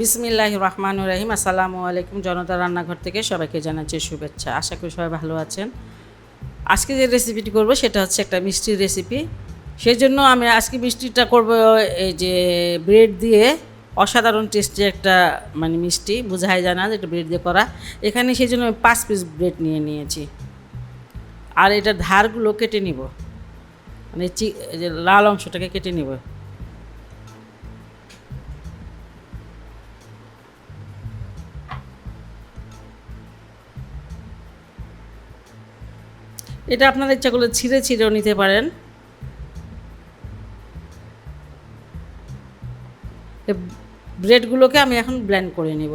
বিসমিল্লাহ রহমান রহিম। আসসালামু আলাইকুম জনতা রান্নাঘর থেকে সবাইকে জানাচ্ছি শুভেচ্ছা। আশা করি সবাই ভালো আছেন। আজকে যে রেসিপিটি করব, সেটা হচ্ছে একটা মিষ্টির রেসিপি সেই জন্য আমি আজকে মিষ্টিটা করব এই যে ব্রেড দিয়ে অসাধারণ টেস্টি একটা মানে মিষ্টি। বোঝাই যায় না যেটা ব্রেড দিয়ে করা। এখানে সেই জন্য আমি পাঁচ পিস ব্রেড নিয়ে নিয়েছি। আর এটার ধারগুলো কেটে নিব। মানে লাল অংশটাকে কেটে নিব। এটা আপনারা ইচ্ছা করলে ছিঁড়ে ছিঁড়েও নিতে পারেন। ব্রেডগুলোকে আমি এখন ব্ল্যান্ড করে নিব।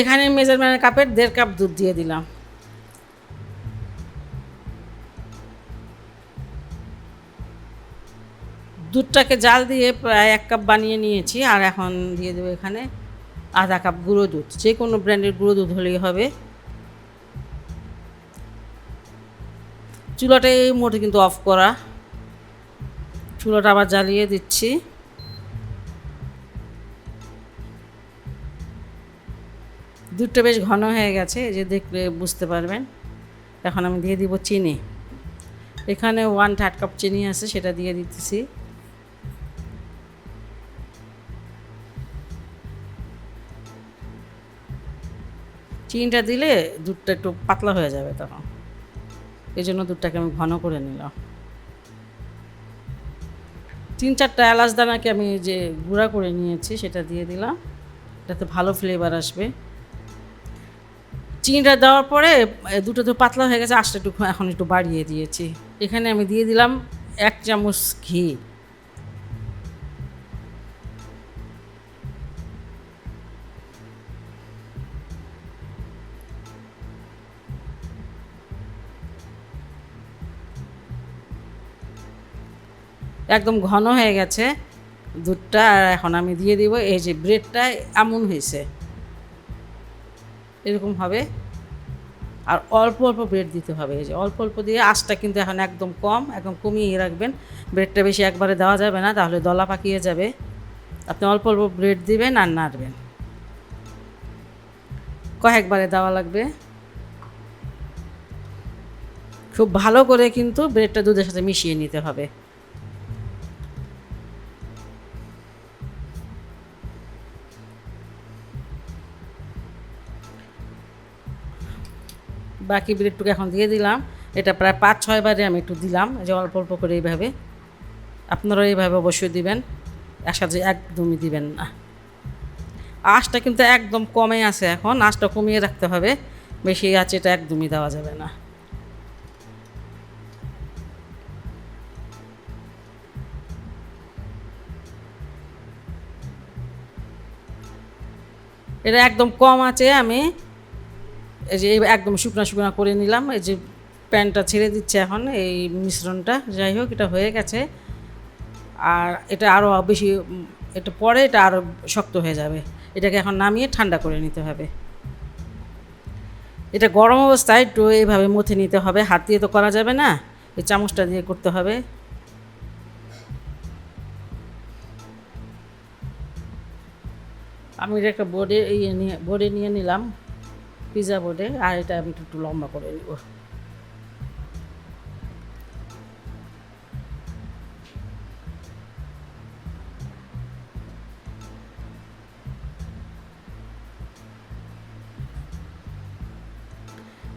এখানে মেজারমেন্ট কাপের দেড় কাপ দুধ দিয়ে দিলাম। দুধটাকে জাল দিয়ে প্রায় এক কাপ বানিয়ে নিয়েছি, আর এখন দিয়ে দেবো এখানে আধা কাপ গুঁড়ো দুধ। যে কোনো ব্র্যান্ডের গুঁড়ো দুধ হলেই হবে। চুলাটা এই মোটে কিন্তু অফ করা। চুলাটা আবার জ্বালিয়ে দিচ্ছি। দুধটা বেশ ঘন হয়ে গেছে যে দেখলে বুঝতে পারবেন। এখন আমি দিয়ে দিব চিনি। এখানে ওয়ান থার্ড কাপ চিনি আছে, সেটা দিয়ে দিতেছি। চিনিটা দিলে দুধটা একটু পাতলা হয়ে যাবে তখন। এই জন্য দুধটাকে আমি ঘন করে নিলাম। তিন চারটা এলাচ দানাকে আমি যে গুঁড়া করে নিয়েছি, সেটা দিয়ে দিলাম। এটাতে ভালো ফ্লেভার আসবে। চিনিটা দেওয়ার পরে দুটো তো পাতলা হয়ে গেছে আশটা একটু এখন একটু বাড়িয়ে দিয়েছি। এখানে আমি দিয়ে দিলাম এক চামচ ঘি। একদম ঘন হয়ে গেছে। দুধটা আর এখন আমি দিয়ে দিব। এই যে ব্রেডটা এমন হয়েছে। এরকম হবে। আর অল্প অল্প ব্রেড দিতে হবে। এই যে অল্প অল্প দিয়ে আঁচটা কিন্তু এখন একদম কম, একদম কমিয়ে রাখবেন। ব্রেডটা বেশি একবারে দেওয়া যাবে না, তাহলে দলা পাকিয়ে যাবে। আপনি অল্প অল্প ব্রেড দিবেন আর নাড়বেন। কয়েকবারে দেওয়া লাগবে। খুব ভালো করে কিন্তু ব্রেডটা দুধের সাথে মিশিয়ে নিতে হবে। বাকি ব্রেডটুকু এখন দিয়ে দিলাম। এটা প্রায় পাঁচ ছয়বারে আমি একটু দিলাম যে অল্প অল্প করে এইভাবে। আপনারা এইভাবে অবশ্যই দিবেন। একসাথে একদমই দিবেন না। আঁশটা কিন্তু একদম কমে আছে এখন, আঁশটা কমিয়ে রাখতে হবে। বেশি আছে এটা একদমই দেওয়া যাবে না। এটা একদম কম আছে আমি এই যে একদম শুকনা শুকনা করে নিলাম, এই যে প্যানটা ছেড়ে দিচ্ছে এখন, এই মিশ্রণটা, যাই হোক, এটা হয়ে গেছে। আর এটা আরও বেশি, এটা পরে এটা আরও শক্ত হয়ে যাবে। এটাকে এখন নামিয়ে ঠান্ডা করে নিতে হবে। এটা গরম অবস্থায় একটু এইভাবে মথে নিতে হবে, হাত দিয়ে তো করা যাবে না, এই চামচটা দিয়ে করতে হবে। আমি এটা একটা বোর্ডে ইয়ে নিয়ে বোর্ডে নিয়ে নিলাম। পিৎজা বোর্ডে, আর এটা আমি একটু লম্বা করে নিব।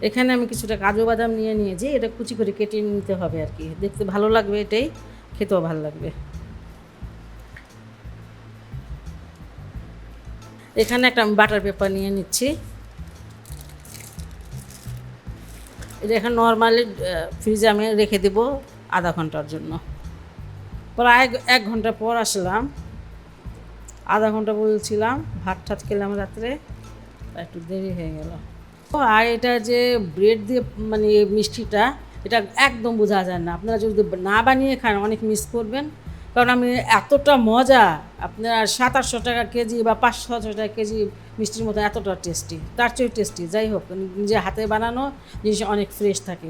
এখানে আমি কিছুটা কাজু বাদাম নিয়ে নিয়েছি, এটা কুচি করে কেটে নিতে হবে আর কি। দেখতে ভালো লাগবে এটাই, খেতেও ভালো লাগবে। এখানে একটা আমি বাটার পেপার নিয়ে নিচ্ছি। এখন নর্মালি ফ্রিজে আমি রেখে দেবো আধা ঘণ্টার জন্য। প্রায় এক ঘণ্টা পর আসলাম। আধা ঘণ্টা বলছিলাম, ভাত ঠাত খেলাম রাত্রে একটু দেরি হয়ে গেল। আর এটা যে ব্রেড দিয়ে মানে মিষ্টিটা, এটা একদম বোঝা যায় না। আপনারা যদি না বানিয়ে খান, অনেক মিস করবেন। কারণ আমি এতটা মজা, আপনার সাত আটশো টাকা কেজি বা পাঁচশো ছশো টাকা কেজি মিষ্টির মতো এতটা টেস্টি তার চেয়েও টেস্টি যাই হোক, নিজে হাতে বানানো জিনিস অনেক ফ্রেশ থাকে।